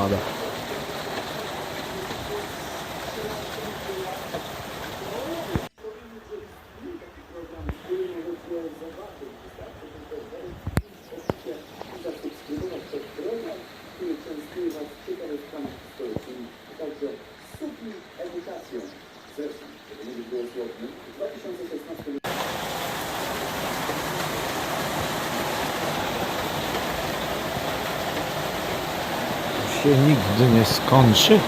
pada. To się nigdy nie skończy.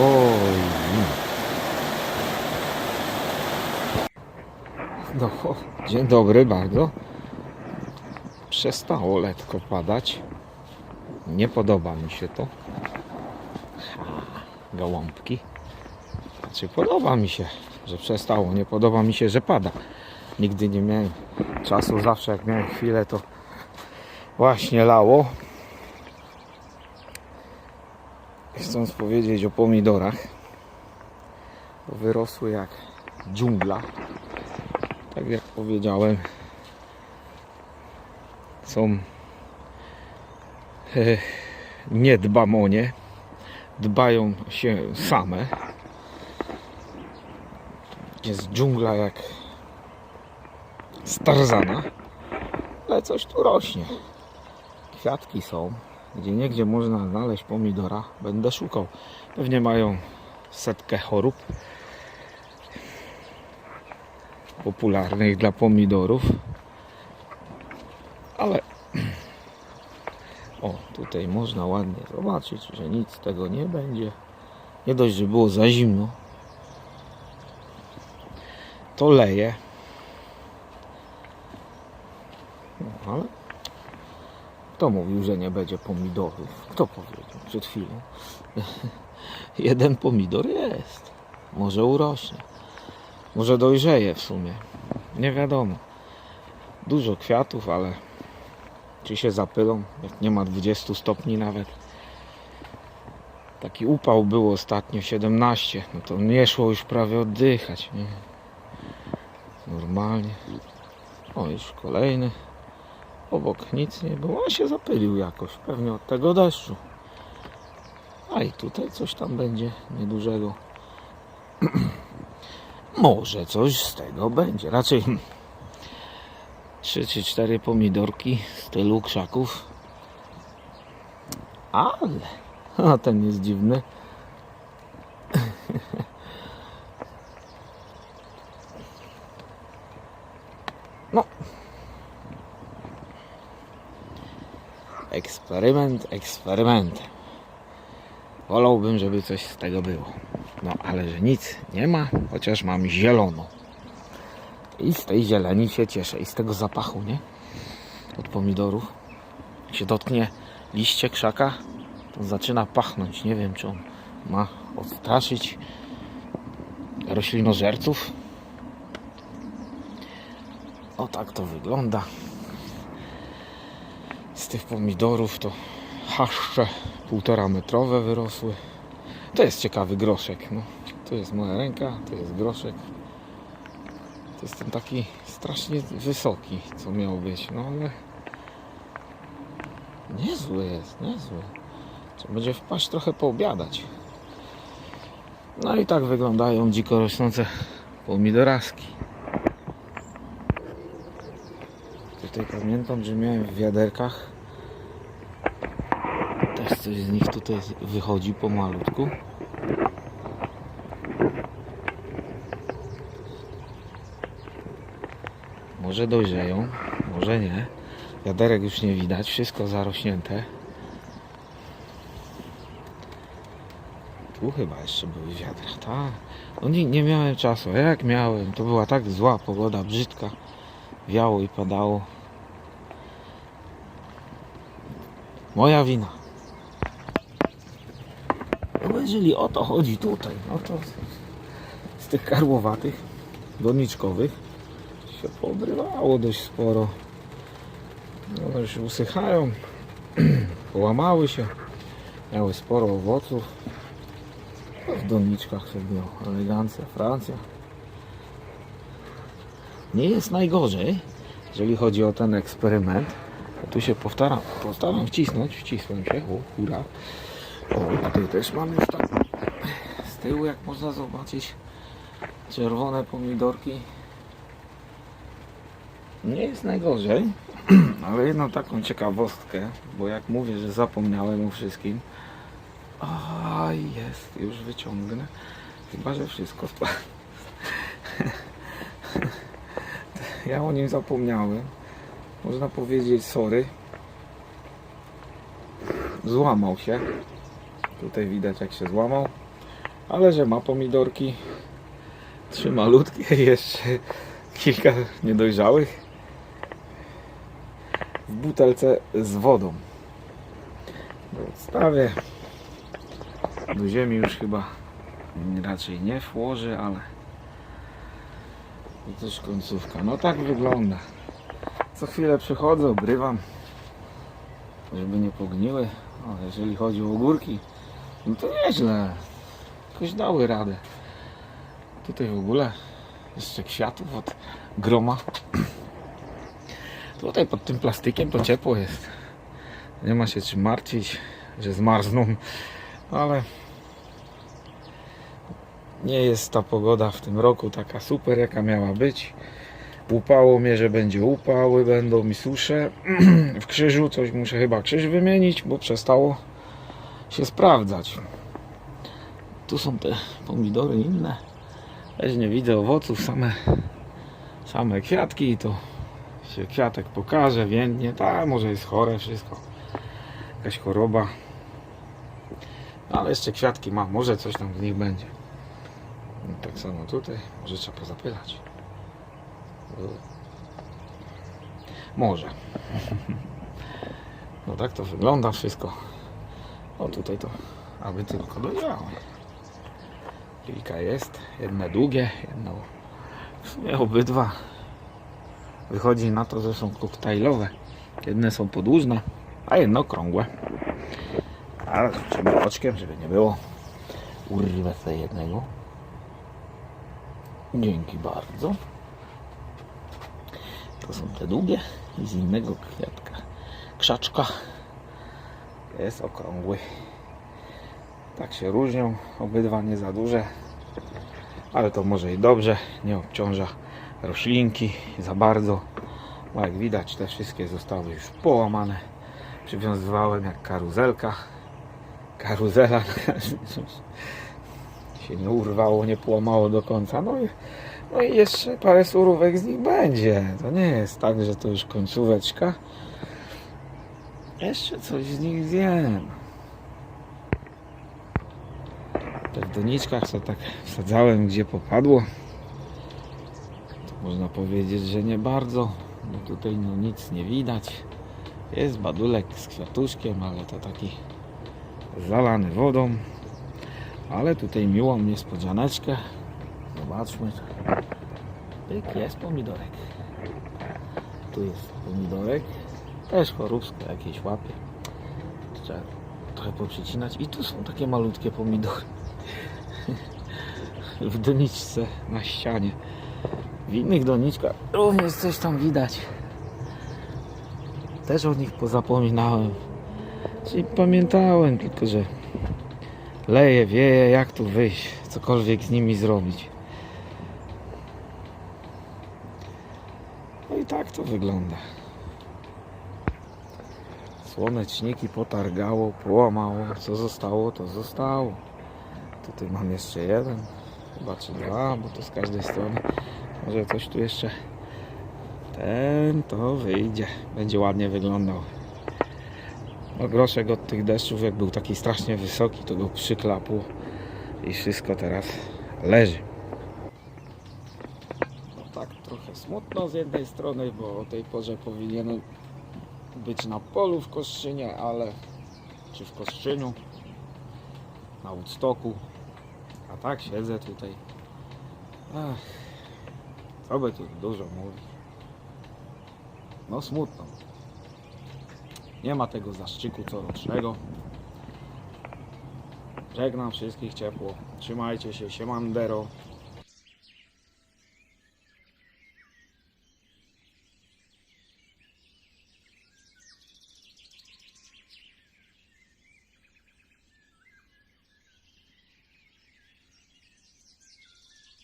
Oj. No, dzień dobry bardzo. Przestało letko padać. Nie podoba mi się to. Ha, gołąbki. Znaczy podoba mi się, że przestało. Nie podoba mi się, że pada. Nigdy nie miałem czasu. Zawsze jak miałem chwilę, to właśnie lało. Chcąc powiedzieć o pomidorach, to wyrosły jak dżungla. Tak jak powiedziałem, są e, nie dbam o nie, dbają się same. Jest dżungla jak starzana, ale coś tu rośnie. Kwiatki są, gdzie niegdzie można znaleźć pomidora. Będę szukał. Pewnie mają setkę chorób popularnych dla pomidorów. Ale o, tutaj można ładnie zobaczyć, że nic z tego nie będzie. Nie dość, że było za zimno, to leje. No, ale kto mówił, że nie będzie pomidorów? Kto powiedział przed chwilą? Jeden pomidor jest. Może urośnie. Może dojrzeje w sumie. Nie wiadomo. Dużo kwiatów, ale czy się zapylą, jak nie ma 20 stopni nawet. Taki upał był ostatnio 17, no to nie szło już prawie oddychać. Nie? Normalnie. O, już kolejny. Obok nic nie było, on się zapylił jakoś, pewnie od tego deszczu. A i tutaj coś tam będzie niedużego. Może coś z tego będzie. Raczej 3 czy 4 pomidorki z tylu krzaków. Ale a ten jest dziwny. Eksperyment, eksperyment. Wolałbym, żeby coś z tego było. No, ale że nic nie ma, chociaż mam zielono. I z tej zieleni się cieszę. I z tego zapachu, nie? Od pomidorów. Jak się dotknie liście krzaka, to zaczyna pachnąć. Nie wiem, czy on ma odstraszyć roślinożerców. O tak to wygląda. Tych pomidorów to haszcze półtora metrowe wyrosły. To jest ciekawy groszek. No. Tu jest moja ręka, tu jest groszek. To jest ten taki strasznie wysoki, co miał być. No ale niezły jest, niezły. Trzeba będzie wpaść trochę poobiadać. No i tak wyglądają dziko rosnące pomidoraski. Tutaj pamiętam, że miałem w wiaderkach coś z nich tutaj wychodzi pomalutku. Może dojrzeją, może nie. Wiaderek już nie widać, wszystko zarośnięte. Tu chyba jeszcze były wiadra, tak. No nie, nie miałem czasu, jak miałem, to była tak zła pogoda, brzydka. Wiało i padało. Moja wina. Jeżeli o to chodzi tutaj, no to z tych karłowatych, doniczkowych się poobrywało dość sporo. No już usychają, połamały się, miały sporo owoców. No, W doniczkach sobie elegancja, Francja. Nie jest najgorzej, jeżeli chodzi o ten eksperyment. tu się postaram, postaram wcisnąć, wcisłem się, o. O, tutaj też mam już tak tyłu, jak można zobaczyć, czerwone pomidorki. Nie jest najgorzej, ale jedną taką ciekawostkę, bo jak mówię, że zapomniałem o wszystkim. A jest, już wyciągnę. Chyba, że wszystko. Ja o nim zapomniałem. Można powiedzieć sorry. Złamał się. Tutaj widać jak się złamał. Ale że ma pomidorki. Trzy malutkie i jeszcze kilka niedojrzałych. W butelce z wodą. Odstawię. Do ziemi już chyba raczej nie włożę, ale to też końcówka. No tak wygląda. Co chwilę przychodzę, obrywam, żeby nie pogniły. O, jeżeli chodzi o ogórki, no to nieźle. Jakoś dały radę. Tutaj w ogóle jeszcze kwiatów od groma. Tutaj pod tym plastykiem to ciepło jest. Nie ma się czym martwić, że zmarzną, ale nie jest ta pogoda w tym roku taka super, jaka miała być. Upało mnie, że będzie upały, będą mi susze. W krzyżu coś muszę chyba krzyż wymienić, bo przestało się sprawdzać. Tu są te pomidory inne. Też nie widzę owoców, same, same kwiatki. To się kwiatek pokaże, więdnie. Ta może jest chore wszystko. Jakaś choroba. Ale jeszcze kwiatki mam, może coś tam z nich będzie. No, tak samo tutaj, może trzeba pozapylać. Może. No tak to wygląda wszystko. O tutaj to, aby tylko dodziałało. Kilka jest, jedne długie, jedno w sumie obydwa. Wychodzi na to, że są koktajlowe. Jedne są podłużne, a jedno okrągłe. Ale zobaczymy oczkiem, żeby nie było. Urwę sobie jednego. Dzięki bardzo. To są te długie i z innego kwiatka. Krzaczka jest okrągły. Tak się różnią, obydwa nie za duże, ale to może i dobrze, nie obciąża roślinki za bardzo. Bo jak widać, te wszystkie zostały już połamane. Przywiązywałem jak karuzelka. Karuzela się nie urwało, nie połamało do końca. No i, no i jeszcze parę surówek z nich będzie. To nie jest tak, że to już końcóweczka. Jeszcze coś z nich zjem. W doniczkach co tak wsadzałem, gdzie popadło. Można powiedzieć, że nie bardzo. No tutaj no nic nie widać. Jest badulek z kwiatuszkiem, ale to taki zalany wodą. Ale tutaj miłą niespodzianeczkę. Zobaczmy. Pyk, jest pomidorek. Tu jest pomidorek. Też choróbsko jakieś łapie. Trzeba trochę poprzecinać. I tu są takie malutkie pomidory. W doniczce na ścianie. W innych doniczkach również coś tam widać. Też o nich pozapominałem. Czyli pamiętałem, tylko że leje, wieje, jak tu wyjść, cokolwiek z nimi zrobić. No i tak to wygląda. Słoneczniki potargało, połamało, co zostało, to zostało. Tutaj mam jeszcze jeden, chyba czy dwa, bo to z każdej strony. Może coś tu jeszcze. Ten to wyjdzie, będzie ładnie wyglądał. No groszek od tych deszczów, jak był taki strasznie wysoki, to go przyklapło i wszystko teraz leży. No tak trochę smutno z jednej strony, bo o tej porze powinien być na polu w Kostrzynie, ale czy w Kostrzyniu, na Woodstocku, a tak siedzę tutaj. Ach, co by tu dużo mówić. No smutno. Nie ma tego zaszczyku corocznego. Żegnam wszystkich ciepło. Trzymajcie się, siemandero.